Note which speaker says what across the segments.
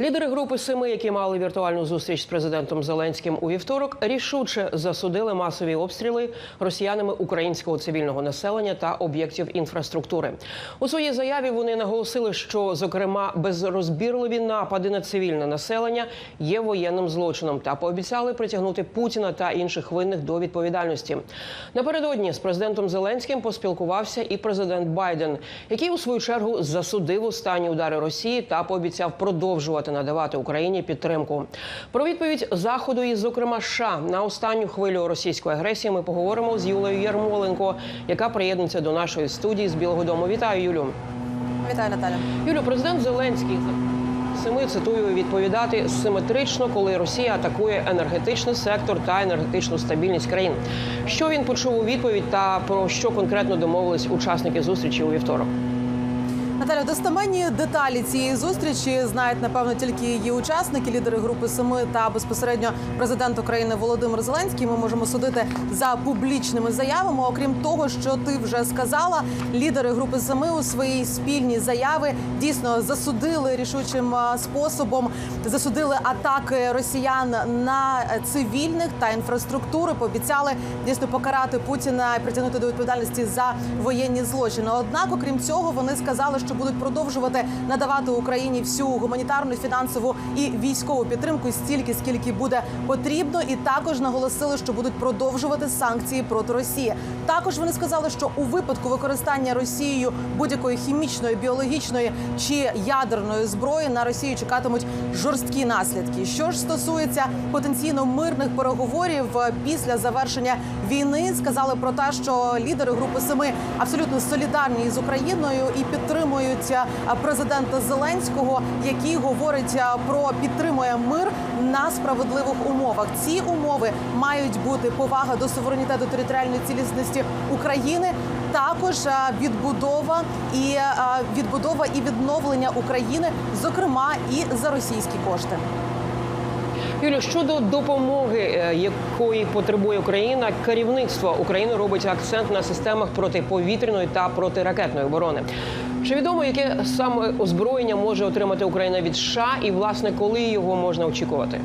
Speaker 1: Лідери групи семи, які мали віртуальну зустріч з президентом Зеленським у вівторок, рішуче засудили масові обстріли росіянами українського цивільного населення та об'єктів інфраструктури. У своїй заяві вони наголосили, що зокрема безрозбірливі напади на цивільне населення є воєнним злочином та пообіцяли притягнути Путіна та інших винних до відповідальності. Напередодні з президентом Зеленським поспілкувався і президент Байден, який у свою чергу засудив останні удари Росії та пообіцяв продовжувати надавати Україні підтримку. Про відповідь заходу і, зокрема, США на останню хвилю російської агресії ми поговоримо з Юлею Ярмоленко, яка приєднується до нашої студії з Білого Дому. Вітаю, Юлю.
Speaker 2: Вітаю, Наталя.
Speaker 1: Юлю, президент Зеленський семи цитую відповідати симетрично, коли Росія атакує енергетичний сектор та енергетичну стабільність країн. Що він почув у відповідь та про що конкретно домовились учасники зустрічі у вівторок?
Speaker 2: Наталя, достаменні деталі цієї зустрічі знають напевно тільки її учасники, лідери групи семи та безпосередньо президент України Володимир Зеленський. Ми можемо судити за публічними заявами. Окрім того, що ти вже сказала, лідери групи семи у своїй спільній заяві дійсно засудили рішучим способом, засудили атаки росіян на цивільних та інфраструктури. Пообіцяли дійсно покарати Путіна і притягнути до відповідальності за воєнні злочини. Однак, окрім цього, вони сказали, що будуть продовжувати надавати Україні всю гуманітарну, фінансову і військову підтримку стільки, скільки буде потрібно, і також наголосили, що будуть продовжувати санкції проти Росії. Також вони сказали, що у випадку використання Росією будь-якої хімічної, біологічної чи ядерної зброї на Росію чекатимуть жорсткі наслідки. Що ж стосується потенційно мирних переговорів е, після завершення війни, сказали про те, що лідери групи семи абсолютно солідарні з Україною і підтримують е, президента Зеленського, який говорить е, про підтримує мир на справедливих умовах. Ці умови мають бути повага до суверенітету територіальної цілісності України. Також е, відбудова і відбудова і відновлення України, зокрема і за російські кошти.
Speaker 1: Юлю, щодо допомоги, якої потребує Україна, керівництво України робить акцент на системах протиповітряної та протиракетної оборони. Чи відомо, яке саме озброєння може отримати Україна від США, і власне коли його можна очікувати?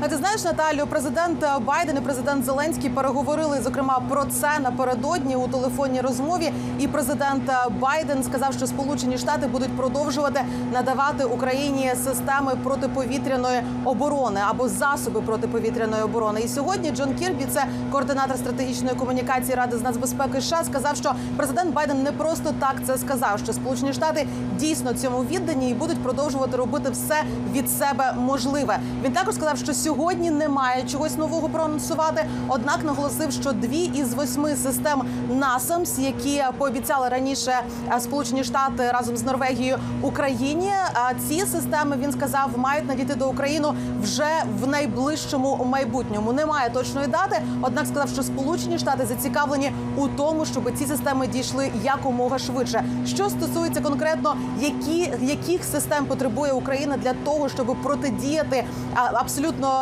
Speaker 2: А ти знаєш, Наталю, президент Байден і президент Зеленський переговорили зокрема про це напередодні у телефонній розмові. І президент Байден сказав, що Сполучені Штати будуть продовжувати надавати Україні системи протиповітряної оборони або засоби протиповітряної оборони. І сьогодні Джон Кірбі, це координатор стратегічної комунікації Ради з нацбезпеки США, сказав, що президент Байден не просто так це сказав, що Сполучені Штати дійсно цьому віддані і будуть продовжувати робити все від себе можливе. Він також сказав, що сьогодні немає чогось нового проанонсувати. Однак наголосив, що дві із восьми систем NASAMS, які пообіцяли раніше е, Сполучені Штати разом з Норвегією Україні. а Ці системи він сказав мають надійти до України вже в найближчому майбутньому. Немає точної дати. Однак сказав, що Сполучені Штати зацікавлені у тому, щоб ці системи дійшли якомога швидше. Що стосується конкретно, які яких систем потребує Україна для того, щоб протидіяти абсолютно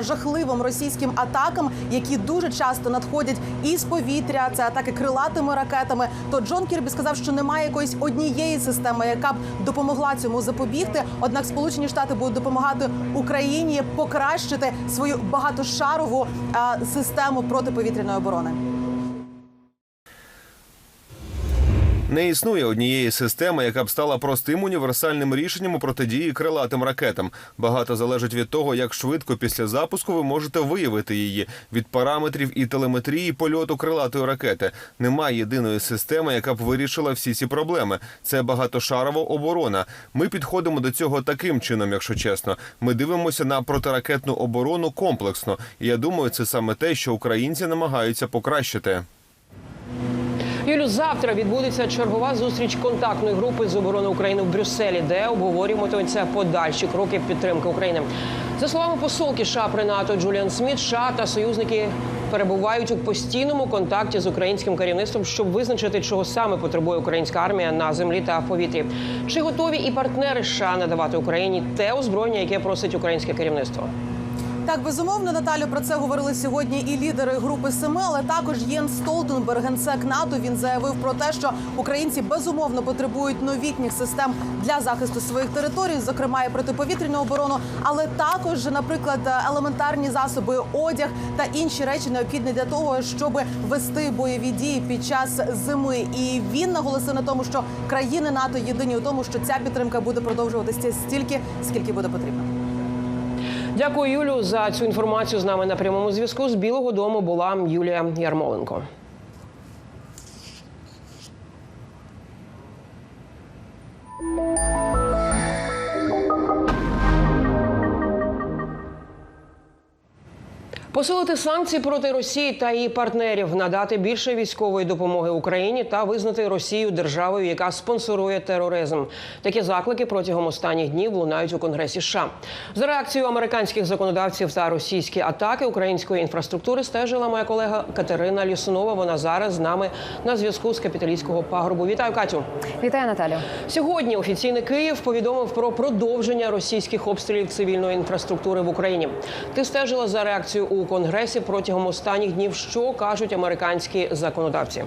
Speaker 2: жахливим російським атакам, які дуже часто надходять із повітря, це атаки крилатими ракетами. То Джон Кірбі сказав, що немає якоїсь однієї системи, яка б допомогла цьому запобігти. Однак Сполучені Штати будуть допомагати Україні покращити свою багатошарову систему протиповітряної оборони.
Speaker 3: Не існує однієї системи, яка б стала простим універсальним рішенням у протидії крилатим ракетам. Багато залежить від того, як швидко після запуску ви можете виявити її від параметрів і телеметрії польоту крилатої ракети. Немає єдиної системи, яка б вирішила всі ці проблеми. Це багатошарова оборона. Ми підходимо до цього таким чином, якщо чесно. Ми дивимося на протиракетну оборону комплексно. І я думаю, це саме те, що українці намагаються покращити.
Speaker 1: Юлю, завтра відбудеться чергова зустріч контактної групи з оборони України в Брюсселі, де обговорюватимуться подальші кроки підтримки України. За словами посолки США при НАТО Джуліан Сміт, США та союзники перебувають у постійному контакті з українським керівництвом, щоб визначити, чого саме потребує українська армія на землі та в повітрі. Чи готові і партнери США надавати Україні те озброєння, яке просить українське керівництво?
Speaker 2: Так, безумовно, Наталю про це говорили сьогодні і лідери групи Семи, але також Єнс Столтенберг, генсек НАТО. Він заявив про те, що українці безумовно потребують новітніх систем для захисту своїх територій, зокрема і протиповітряну оборону, але також, наприклад, елементарні засоби, одяг та інші речі необхідні для того, щоб вести бойові дії під час зими. І він наголосив на тому, що країни НАТО єдині у тому, що ця підтримка буде продовжуватися стільки, скільки буде потрібно.
Speaker 1: Дякую, Юлю, за цю інформацію. З нами на прямому зв'язку з Білого Дому була Юлія Ярмоленко. Посилити санкції проти Росії та її партнерів, надати більше військової допомоги Україні та визнати Росію державою, яка спонсорує тероризм. Такі заклики протягом останніх днів лунають у Конгресі. США. за реакцією американських законодавців та російські атаки української інфраструктури стежила моя колега Катерина Лісунова. Вона зараз з нами на зв'язку з капіталійського пагорбу. Вітаю, Катю.
Speaker 4: Вітаю, Наталю.
Speaker 1: Сьогодні офіційний Київ повідомив про продовження російських обстрілів цивільної інфраструктури в Україні. Ти стежила за реакцією у конгресі протягом останніх днів. Що кажуть американські законодавці?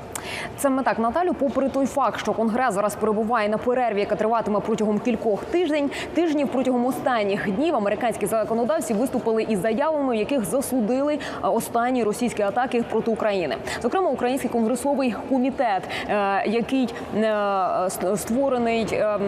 Speaker 4: Саме так, Наталю, попри той факт, що конгрес зараз перебуває на перерві, яка триватиме протягом кількох тиждень, тижнів протягом останніх днів американські законодавці виступили із заявами, в яких засудили останні російські атаки проти України. Зокрема, український конгресовий комітет, е, який е, створений, е,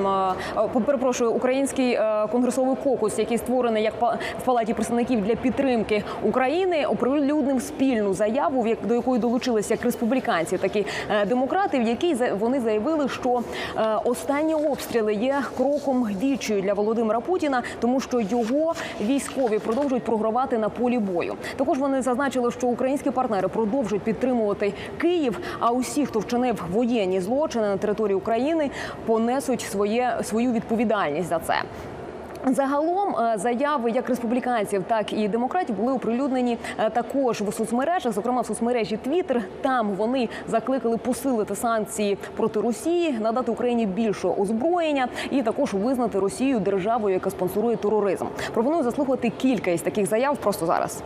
Speaker 4: перепрошую, український е, конгресовий кокус, який створений як в палаті представників для підтримки України, оприлюднив спільну заяву, до якої долучилися як республіканці, так і е, демократи, в якій вони заявили, що е, останні обстріли є кроком відчаю для Володимира Путіна, тому що його військові продовжують програвати на полі бою. Також вони зазначили, що українські партнери продовжують підтримувати Київ. А усі, хто вчинив воєнні злочини на території України, понесуть своє свою відповідальність за це. Загалом е, заяви як республіканців, так і демократів були оприлюднені е, також в соцмережах, зокрема в соцмережі Twitter. Там вони закликали посилити санкції проти Росії, надати Україні більше озброєння і також визнати Росію державою, яка спонсорує тероризм. Пропоную заслухати кілька із таких заяв просто зараз.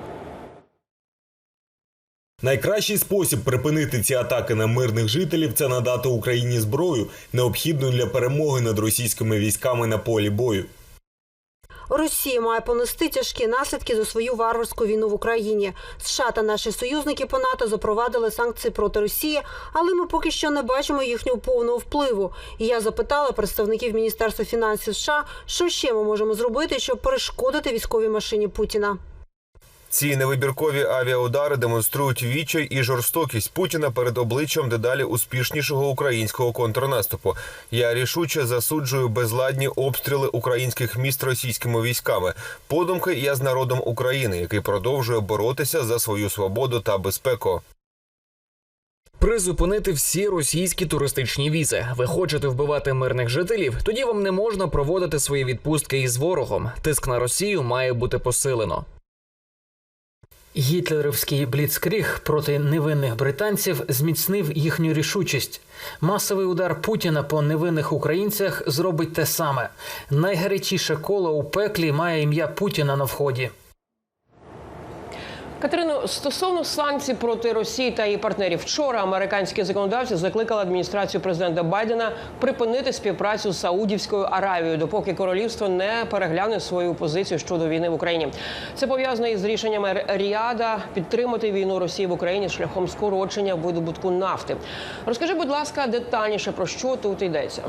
Speaker 5: Найкращий спосіб припинити ці атаки на мирних жителів це надати Україні зброю, необхідну для перемоги над російськими військами на полі бою.
Speaker 6: Росія має понести тяжкі наслідки за свою варварську війну в Україні. США та наші союзники по НАТО запровадили санкції проти Росії, але ми поки що не бачимо їхнього повного впливу. І я запитала представників Міністерства фінансів США, що ще ми можемо зробити, щоб перешкодити військовій машині Путіна.
Speaker 3: Ці невибіркові авіаудари демонструють відчай і жорстокість Путіна перед обличчям дедалі успішнішого українського контрнаступу. Я рішуче засуджую безладні обстріли українських міст російськими військами. Подумки я з народом України, який продовжує боротися за свою свободу та безпеку.
Speaker 7: Призупинити всі російські туристичні візи. Ви хочете вбивати мирних жителів? Тоді вам не можна проводити свої відпустки із ворогом. Тиск на Росію має бути посилено.
Speaker 8: Гітлерівський бліцкріг проти невинних британців зміцнив їхню рішучість. Масовий удар Путіна по невинних українцях зробить те саме. Найгарячіше коло у пеклі має ім'я Путіна на вході.
Speaker 1: Катерино, стосовно санкцій проти Росії та її партнерів, вчора американські законодавці закликали адміністрацію президента Байдена припинити співпрацю з Саудівською Аравією, допоки королівство не перегляне свою позицію щодо війни в Україні. Це пов'язано із рішеннями Ріада підтримати війну Росії в Україні шляхом скорочення видобутку нафти. Розкажи, будь ласка, детальніше про що тут йдеться.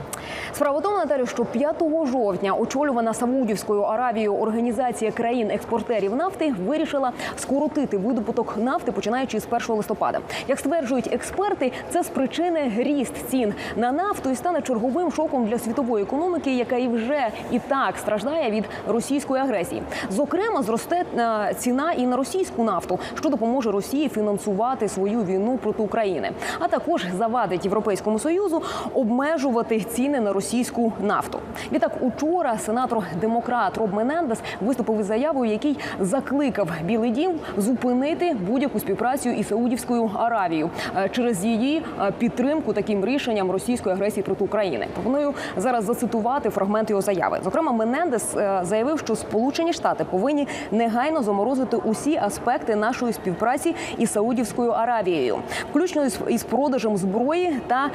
Speaker 4: Справа в тому, Наталю, що 5 жовтня очолювана Саудівською Аравією організація країн-експортерів нафти вирішила скоротити видобуток нафти, починаючи з 1 листопада. Як стверджують експерти, це спричине ріст цін на нафту і стане черговим шоком для світової економіки, яка і вже і так страждає від російської агресії. Зокрема, зросте е, ціна і на російську нафту, що допоможе Росії фінансувати свою війну проти України, а також завадить Європейському союзу обмежувати ціни на російську нафту. Відтак, учора сенатор демократ Роб Менендес виступив із заявою, який закликав Білий Дім зупинити будь-яку співпрацю із Саудівською Аравією е, через її е, підтримку таким рішенням російської агресії проти України. Пропоную зараз зацитувати фрагмент його заяви. Зокрема, Менендес е, заявив, що Сполучені Штати повинні негайно заморозити усі аспекти нашої співпраці із Саудівською Аравією, включно із- продажем зброї та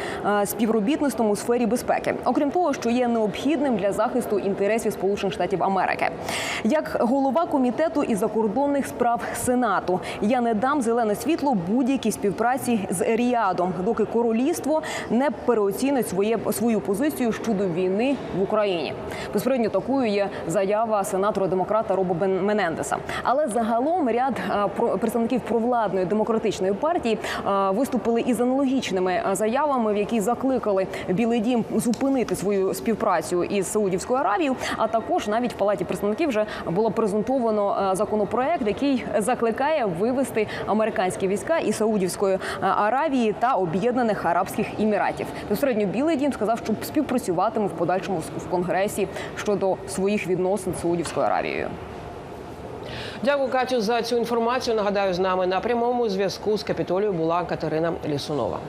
Speaker 4: співробітництвом у сфері безпеки, окрім того, що є необхідним для захисту інтересів Сполучених Штатів Америки. Як голова комітету із закордонних справ Сенату, я не дам зелене світло будь-якій співпраці з Ріадом, доки королівство не переоцінить своє свою позицію щодо війни в Україні. Безпосередньо такою є заява сенатора демократа Роба Бен- Менендеса. Але загалом ряд представників провладної демократичної партії виступили із аналогічними заявами, в які закликали Білий Дім зупинити свою співпрацю із Саудівською Аравією. А також навіть в палаті представників вже було презентовано законопроект, який закликає вивести американські війська із Саудівської Аравії та Об'єднаних Арабських Еміратів. Безпосередньо Білий Дім сказав, що співпрацюватиме в подальшому в конгресі щодо своїх відносин з Саудівською Аравією.
Speaker 1: Дякую, Катю, за цю інформацію. Нагадаю, з нами на прямому зв'язку з Капітолією була Катерина Лісунова.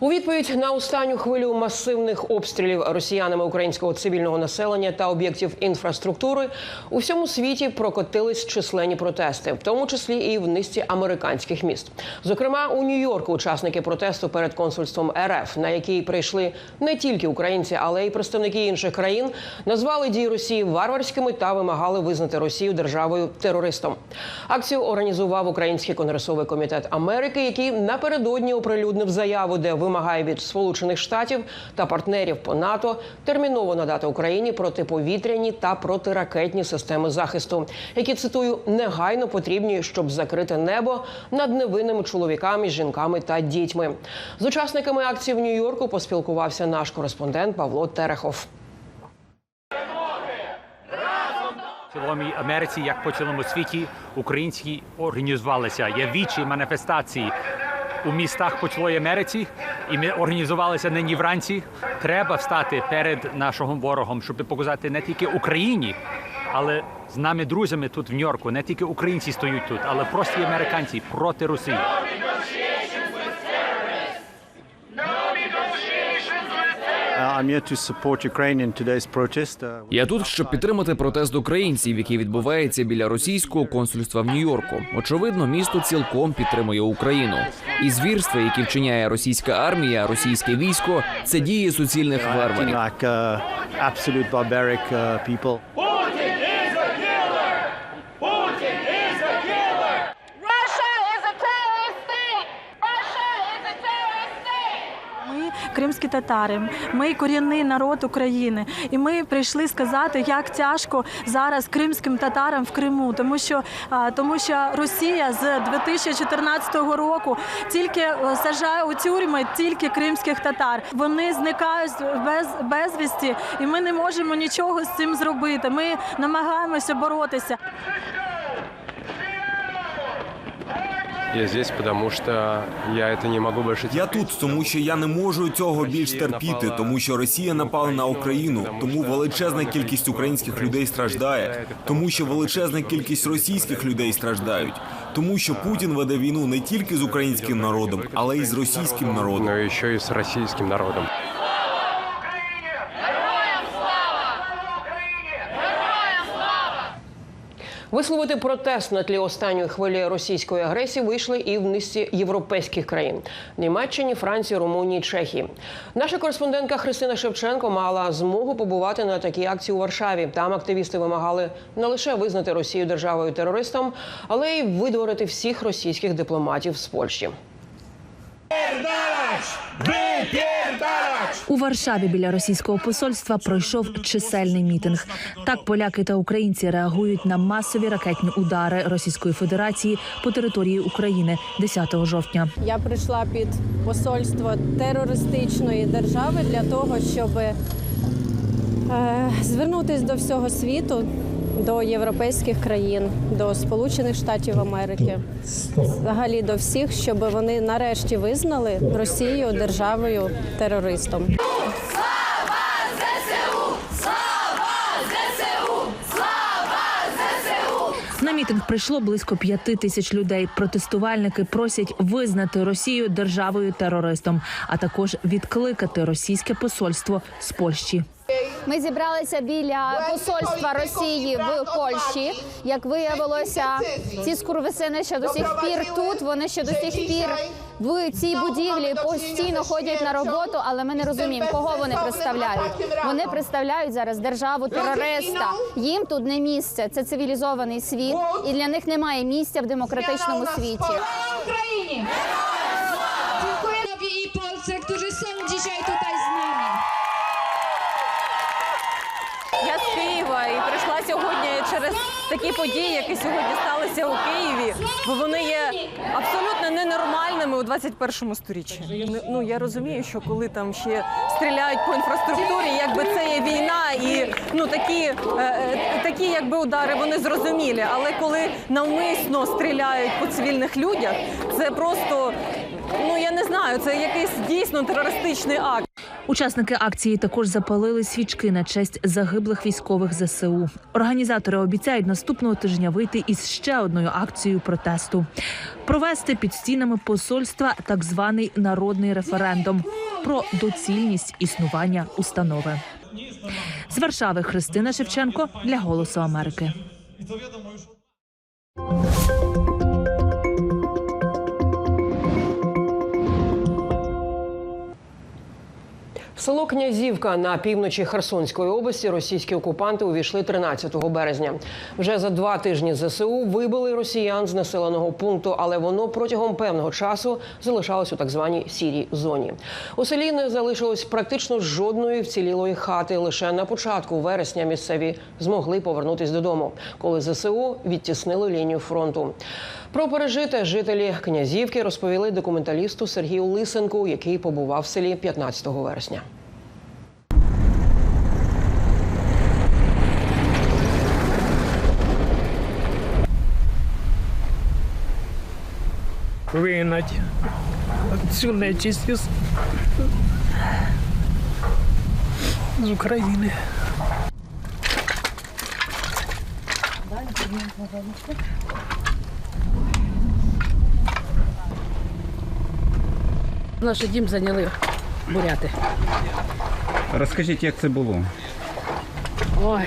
Speaker 1: У відповідь на останню хвилю масивних обстрілів росіянами українського цивільного населення та об'єктів інфраструктури у всьому світі прокотились численні протести, в тому числі і в низці американських міст. Зокрема, у Нью-Йорку учасники протесту перед консульством РФ, на який прийшли не тільки українці, але й представники інших країн, назвали дії Росії варварськими та вимагали визнати Росію державою терористом. Акцію організував Український конгресовий комітет Америки, який напередодні оприлюднив заяву, де вимагає від Сполучених Штатів та партнерів по НАТО терміново надати Україні протиповітряні та протиракетні системи захисту, які цитую негайно потрібні, щоб закрити небо над невинними чоловіками, жінками та дітьми. З учасниками акції в Нью-Йорку поспілкувався наш кореспондент Павло Терехов.
Speaker 9: Цілому Америці, як по цілому світі, українці організувалися. Є вічі маніфестації у містах по цілої Америці, і ми організувалися нині вранці. Треба встати перед нашим ворогом, щоб показати не тільки Україні, але з нами друзями тут в Нью-Йорку. Не тільки українці стоять тут, але прості американці проти Росії.
Speaker 10: Я тут, щоб підтримати протест українців, який відбувається біля російського консульства в Нью-Йорку. Очевидно, місто цілком підтримує Україну. І звірства, які вчиняє російська армія, російське військо, це дії суцільних варварів.
Speaker 11: Кримські татари, ми корінний народ України, і ми прийшли сказати, як тяжко зараз кримським татарам в Криму, тому що тому що Росія з 2014 року тільки е, сажає у тюрми тільки кримських татар. Вони зникають без безвісті, і ми не можемо нічого з цим зробити. Ми намагаємося боротися.
Speaker 12: Я здесь, потому что я это не могу больше
Speaker 5: Я тут, тому що я не можу цього більш терпіти, тому що Росія напала на Україну, тому величезна кількість українських людей страждає, тому що величезна кількість російських людей страждають, тому що Путін веде війну не тільки з українським народом, але й з російським народом.
Speaker 12: Ну і ще й з російським народом.
Speaker 1: Висловити протест на тлі останньої хвилі російської агресії вийшли і в низці європейських країн Німеччині, Франції, Румунії, Чехії. Наша кореспондентка Христина Шевченко мала змогу побувати на такій акції у Варшаві. Там активісти вимагали не лише визнати Росію державою терористом, але й видворити всіх російських дипломатів з Польщі.
Speaker 13: У Варшаві біля російського посольства пройшов чисельний мітинг. Так поляки та українці реагують на масові ракетні удари Російської Федерації по території України 10 жовтня.
Speaker 14: Я прийшла під посольство терористичної держави для того, щоб е, звернутися до всього світу до європейських країн, до Сполучених Штатів Америки, взагалі до всіх, щоб вони нарешті визнали Росію державою терористом.
Speaker 13: На мітинг прийшло близько п'яти тисяч людей. Протестувальники просять визнати Росію державою терористом, а також відкликати російське посольство з Польщі.
Speaker 15: Ми зібралися біля посольства Росії в Польщі. Як виявилося, ці скурвисини ще до сих пір тут. Вони ще до сих пір в цій будівлі постійно ходять на роботу, але ми не розуміємо, кого вони представляють. Вони представляють зараз державу терориста. Їм тут не місце. Це цивілізований світ, і для них немає місця в демократичному світі.
Speaker 16: Україні!
Speaker 17: Через такі події, які сьогодні сталися у Києві, бо вони є абсолютно ненормальними у 21 сторіччі. Ну я розумію, що коли там ще стріляють по інфраструктурі, якби це є війна, і ну такі, е, е, такі якби удари вони зрозумілі. Але коли навмисно стріляють по цивільних людях, це просто ну я не знаю, це якийсь дійсно терористичний акт.
Speaker 13: Учасники акції також запалили свічки на честь загиблих військових ЗСУ. Організатори обіцяють наступного тижня вийти із ще одною акцією протесту, провести під стінами посольства так званий народний референдум про доцільність існування установи. З Варшави Христина Шевченко для Голосу Америки.
Speaker 1: Село Князівка на півночі Херсонської області російські окупанти увійшли 13 березня. Вже за два тижні ЗСУ вибили росіян з населеного пункту, але воно протягом певного часу залишалось у так званій сірій зоні. У селі не залишилось практично жодної вцілілої хати. Лише на початку вересня місцеві змогли повернутись додому, коли ЗСУ відтіснили лінію фронту. Про пережите жителі Князівки розповіли документалісту Сергію Лисенку, який побував в селі 15 вересня.
Speaker 18: Вигнати цю нечисть із, з України.
Speaker 19: Наш дім зайняли буряти.
Speaker 20: Розкажіть, як це було?
Speaker 19: Ой,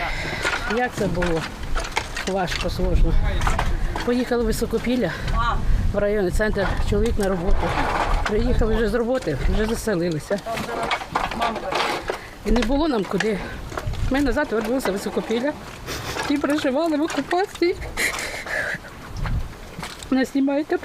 Speaker 19: як це було? Важко, сложно. Поїхали в Високопілля в районний центр, чоловік на роботу. Приїхали вже з роботи, вже заселилися. І не було нам куди. Ми назад вернулися в Високопілля і проживали в окупації. Не знімайте.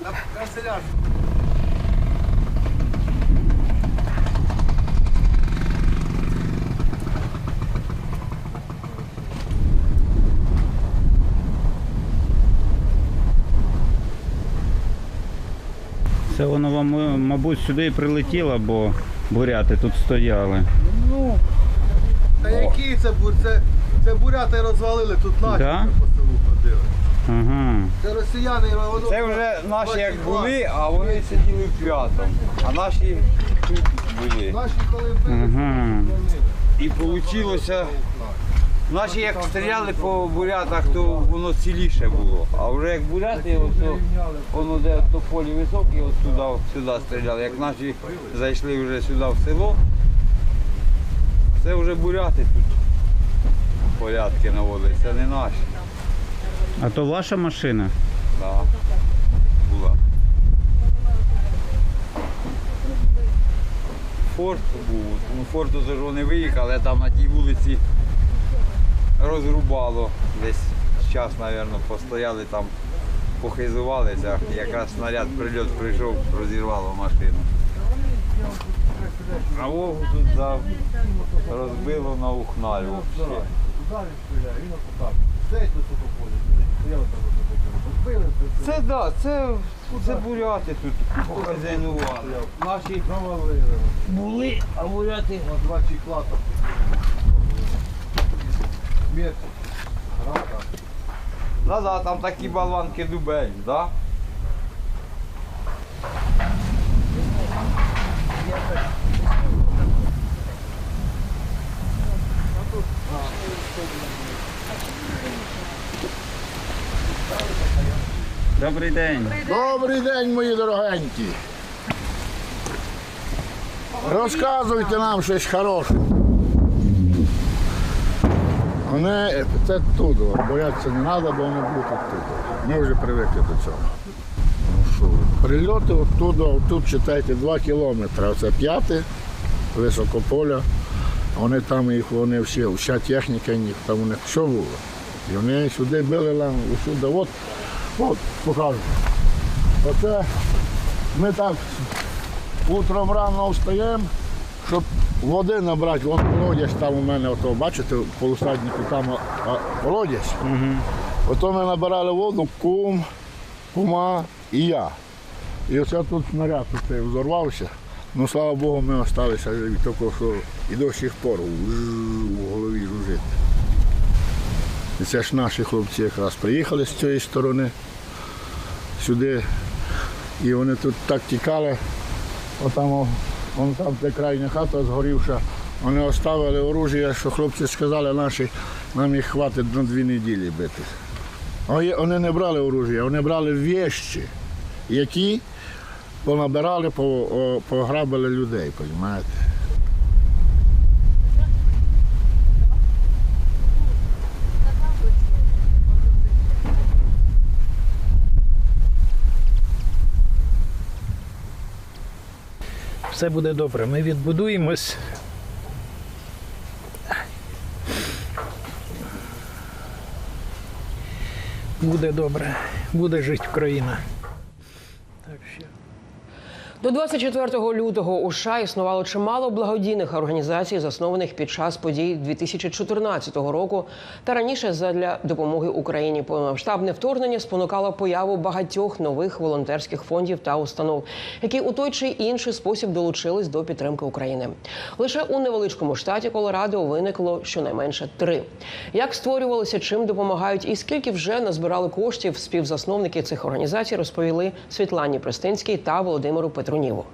Speaker 20: Це воно вам, е, мабуть, сюди і прилетіло, бо буряти тут стояли.
Speaker 21: Ну, та які це бур? Це, це буряти розвалили, тут наші
Speaker 20: Да?
Speaker 21: по селу ходили.
Speaker 20: Ага.
Speaker 21: Це росіяни воно.
Speaker 22: Це вже наші як були, а вони сиділи в п'ятому. А наші тут були.
Speaker 21: Наші коли
Speaker 20: Ага.
Speaker 22: І вийшло, наші як стріляли по бурятах, то воно ціліше було. А вже як буряти, то, воно де то полі високе, от туди, сюди стріляли. Як наші зайшли вже сюди в село, це вже буряти тут порядки наводять, це не наші.
Speaker 20: А то ваша машина?
Speaker 22: Да. Була. Форт був. Ну, форту вони виїхали, там на тій вулиці розрубало. Десь час, мабуть, постояли там, похизувалися. Якраз снаряд прильот прийшов, розірвало машину. А вогу тут за... розбило на ухналь взагалі.
Speaker 21: Це.
Speaker 22: Це да, це, це буряти тут похазяйнували. Наші
Speaker 21: Провалили.
Speaker 22: були, а буряти
Speaker 21: На два чехла там. Смерть.
Speaker 22: Да, да, там такі болванки дубель, да?
Speaker 20: Добрий день.
Speaker 23: Добрий день, мої дорогенькі. Розказуйте нам щось хороше. Вони це тут, бояться не треба, бо вони будуть тут. Ми вже привикли до цього. Ну. Прильоти оттуда, тут читайте 2 кілометри. Оце п'яте, високополя. Вони там їх, вони всі, вся техніка, їх, там у них все було. І вони сюди били нам усюди. От, от, покажу. Оце ми так утром рано встаємо, щоб води набрати. Вон колодязь там у мене, ото, бачите, полусаднику там колодязь. Ото ми набирали воду, кум, кума і я. І оце тут снаряд цей взорвався. Ну, слава Богу, ми залишилися живі, тільки що і до сих пор в голові жужить. І це ж наші хлопці якраз приїхали з цієї сторони сюди. І вони тут так тікали. Отам, вон там де крайня хата згорівша. Вони оставили оружие, що хлопці сказали наші, нам їх хватить на дві неділі бити. Вони не брали оружие, вони брали віщі, які понабирали, пограбили людей, розумієте?
Speaker 18: Все буде добре. Ми відбудуємось. Буде добре. Буде жити Україна.
Speaker 1: До 24 лютого у США існувало чимало благодійних організацій, заснованих під час подій 2014 року. Та раніше задля допомоги Україні повномасштабне вторгнення спонукало появу багатьох нових волонтерських фондів та установ, які у той чи інший спосіб долучились до підтримки України. Лише у невеличкому штаті Колорадо виникло щонайменше три. Як створювалися, чим допомагають і скільки вже назбирали коштів співзасновники цих організацій, розповіли Світлані Пристинській та Володимиру Петруніву.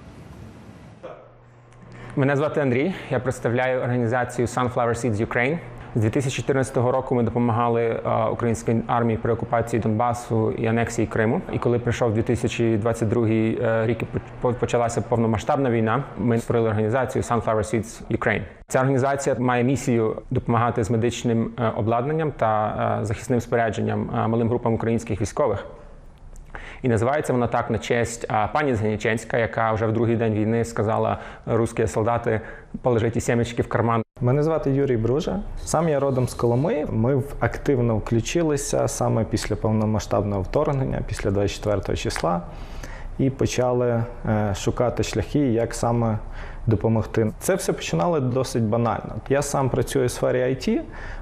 Speaker 24: Мене звати Андрій. Я представляю організацію Sunflower Seeds Ukraine. З 2014 року ми допомагали е, українській армії при окупації Донбасу і анексії Криму. І коли прийшов 2022 е, рік, і почалася повномасштабна війна. Ми створили організацію Sunflower Seeds Ukraine. Ця організація має місію допомагати з медичним е, обладнанням та захисним спорядженням малим групам українських військових. І називається вона так на честь пані Зганіченська, яка вже в другий день війни сказала русські солдати положити сімечки в карман.
Speaker 25: Мене звати Юрій Бружа. Сам я родом з Коломи. Ми активно включилися саме після повномасштабного вторгнення, після 24 числа, і почали е, шукати шляхи, як саме допомогти. Це все починало досить банально. Я сам працюю у сфері IT.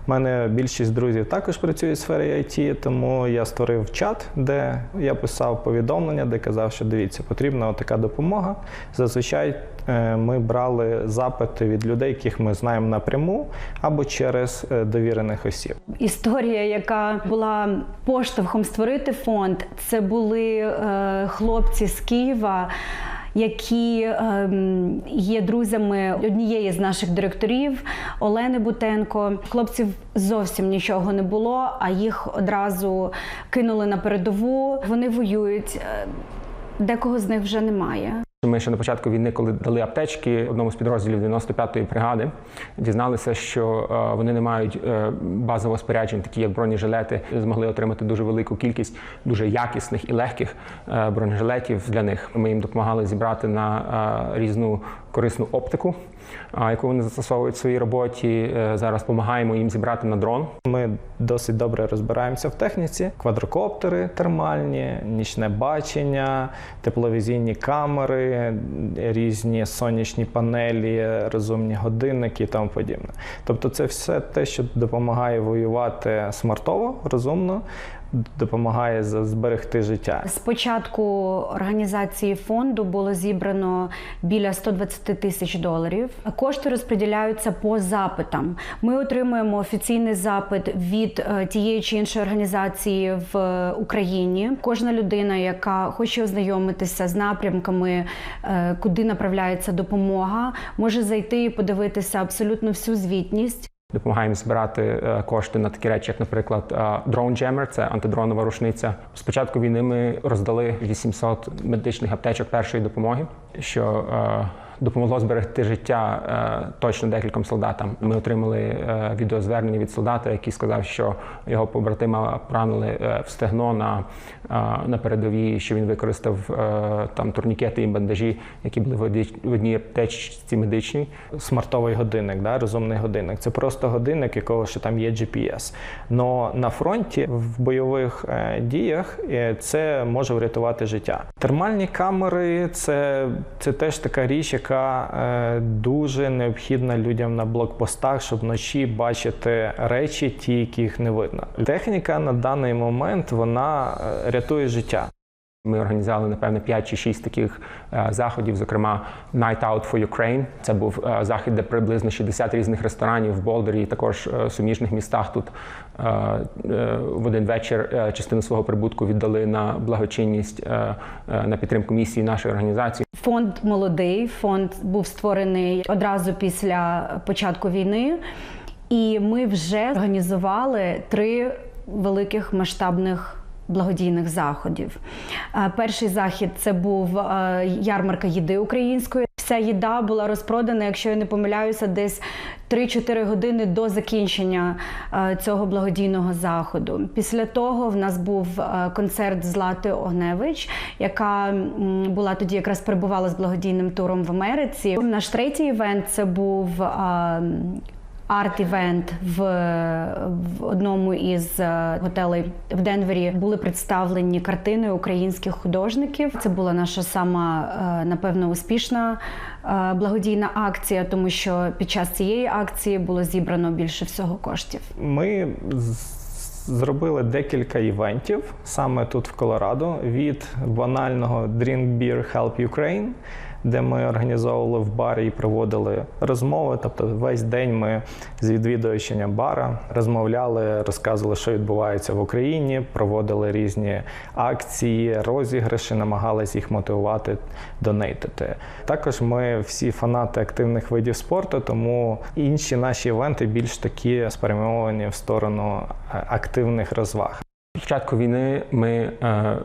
Speaker 25: У мене більшість друзів також працює у сфері IT, тому я створив чат, де я писав повідомлення, де казав, що дивіться, потрібна така допомога. Зазвичай е, ми брали запити від людей, яких ми знаємо напряму, або через е, довірених осіб.
Speaker 26: Історія, яка була поштовхом створити фонд, це були е, хлопці з Києва. Які ем, є друзями однієї з наших директорів Олени Бутенко. Хлопців зовсім нічого не було, а їх одразу кинули на передову. Вони воюють. Е, Декого з них вже немає.
Speaker 24: Ми ще на початку війни, коли дали аптечки одному з підрозділів 95-ї бригади, дізналися, що е, вони не мають е, базового спорядження, такі як бронежилети, змогли отримати дуже велику кількість дуже якісних і легких е, бронежилетів для них. Ми їм допомагали зібрати на різну корисну оптику, яку вони застосовують в своїй роботі. Е, Зараз допомагаємо їм зібрати на дрон.
Speaker 25: Ми досить добре розбираємося в техніці: квадрокоптери термальні, нічне бачення, тепловізійні камери, різні сонячні панелі, розумні годинники і тому подібне. Тобто, це все те, що допомагає воювати смартово, розумно. Допомагає зберегти життя.
Speaker 26: З початку організації фонду було зібрано біля 120 тисяч доларів. Кошти розподіляються по запитам. Ми отримуємо офіційний запит від е, тієї чи іншої організації в е, Україні. Кожна людина, яка хоче ознайомитися з напрямками, е, куди направляється допомога, може зайти і подивитися абсолютно всю звітність.
Speaker 24: Допомагаємо збирати е, кошти на такі речі, як, наприклад, е, Drone Jammer, це антидронова рушниця. Спочатку війни ми роздали 800 медичних аптечок першої допомоги, що е, допомогло зберегти життя е, точно декільком солдатам. Ми отримали е, відеозвернення від солдата, який сказав, що його побратима поранили е, в стегно на, на передовій, що він використав там турнікети і бандажі, які були в одній- аптечці медичній.
Speaker 25: Смартовий годинник, да, розумний годинник. Це просто годинник, якого що там є GPS. Но на фронті в бойових діях це може врятувати життя. Термальні камери це, це теж така річ, яка е, дуже необхідна людям на блокпостах, щоб вночі бачити речі, ті, яких не видно. Техніка на даний момент вона е, рятує життя.
Speaker 24: Ми організували напевно 5 чи 6 таких е, заходів, зокрема Night Out for Ukraine. Це був е, захід, де приблизно 60 різних ресторанів в Болдері і також е, суміжних містах тут в один вечір частину свого прибутку віддали на благочинність на підтримку місії нашої організації.
Speaker 26: Фонд молодий. Фонд був створений одразу після початку війни, і ми вже організували три великих масштабних. Благодійних заходів. Е, Перший захід це був е, ярмарка їди української. Вся їда була розпродана, якщо я не помиляюся, десь 3-4 години до закінчення е, цього благодійного заходу. Після того в нас був концерт Злати Огневич, яка була тоді якраз перебувала з благодійним туром в Америці. Наш третій івент це був. Арт-івент в, в одному із е, готелей в Денвері були представлені картини українських художників. Це була наша сама е, напевно успішна е, благодійна акція, тому що під час цієї акції було зібрано більше всього коштів.
Speaker 25: Ми зробили декілька івентів саме тут в Колорадо від банального Drink Beer Help Ukraine, де ми організовували в барі і проводили розмови. Тобто весь день ми з відвідувачами бара розмовляли, розказували, що відбувається в Україні, проводили різні акції, розіграші, намагалися їх мотивувати, донейтити. Також ми всі фанати активних видів спорту, тому інші наші івенти більш такі спрямовані в сторону е, активних розваг.
Speaker 24: Початку війни ми е, е,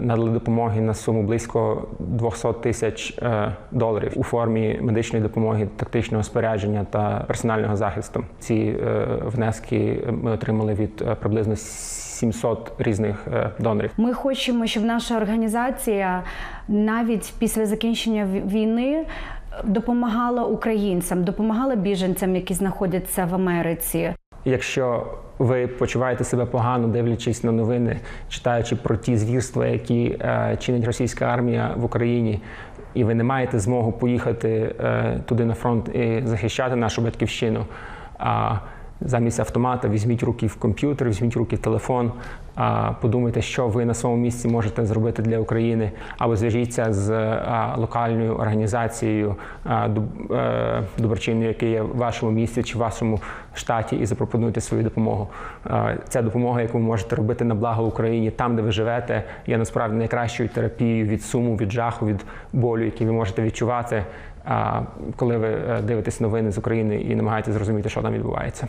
Speaker 24: надали допомоги на суму близько 200 тисяч е, доларів у формі медичної допомоги, тактичного спорядження та персонального захисту. Ці внески ми отримали від приблизно 700 різних донорів.
Speaker 26: Ми хочемо, щоб наша організація навіть після закінчення війни допомагала українцям, допомагала біженцям, які знаходяться в Америці.
Speaker 24: Якщо ви почуваєте себе погано, дивлячись на новини, читаючи про ті звірства, які е, чинить російська армія в Україні, і ви не маєте змогу поїхати е, туди на фронт і захищати нашу батьківщину. А замість автомата візьміть руки в комп'ютер, візьміть руки в телефон, подумайте, що ви на своєму місці можете зробити для України, або зв'яжіться з локальною організацією е, доброчинною, яка є в вашому місті чи в вашому штаті, і запропонуйте свою допомогу. Ця допомога, яку ви можете робити на благо Україні, там, де ви живете, є насправді найкращою терапією від суму, від жаху, від болю, який ви можете відчувати, коли ви е, дивитесь новини з України і намагаєтесь зрозуміти, що там відбувається.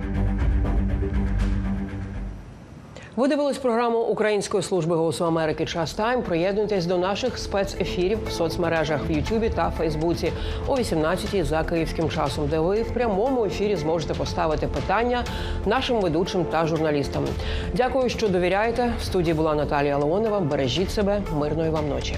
Speaker 1: Ви дивились програму Української служби голосу Америки Час Тайм. Приєднуйтесь до наших спецефірів в соцмережах в Ютубі та Фейсбуці о 18-й за київським часом, де ви в прямому ефірі зможете поставити питання нашим ведучим та журналістам. Дякую, що довіряєте. В студії була Наталія Леонова. Бережіть себе, мирної вам ночі.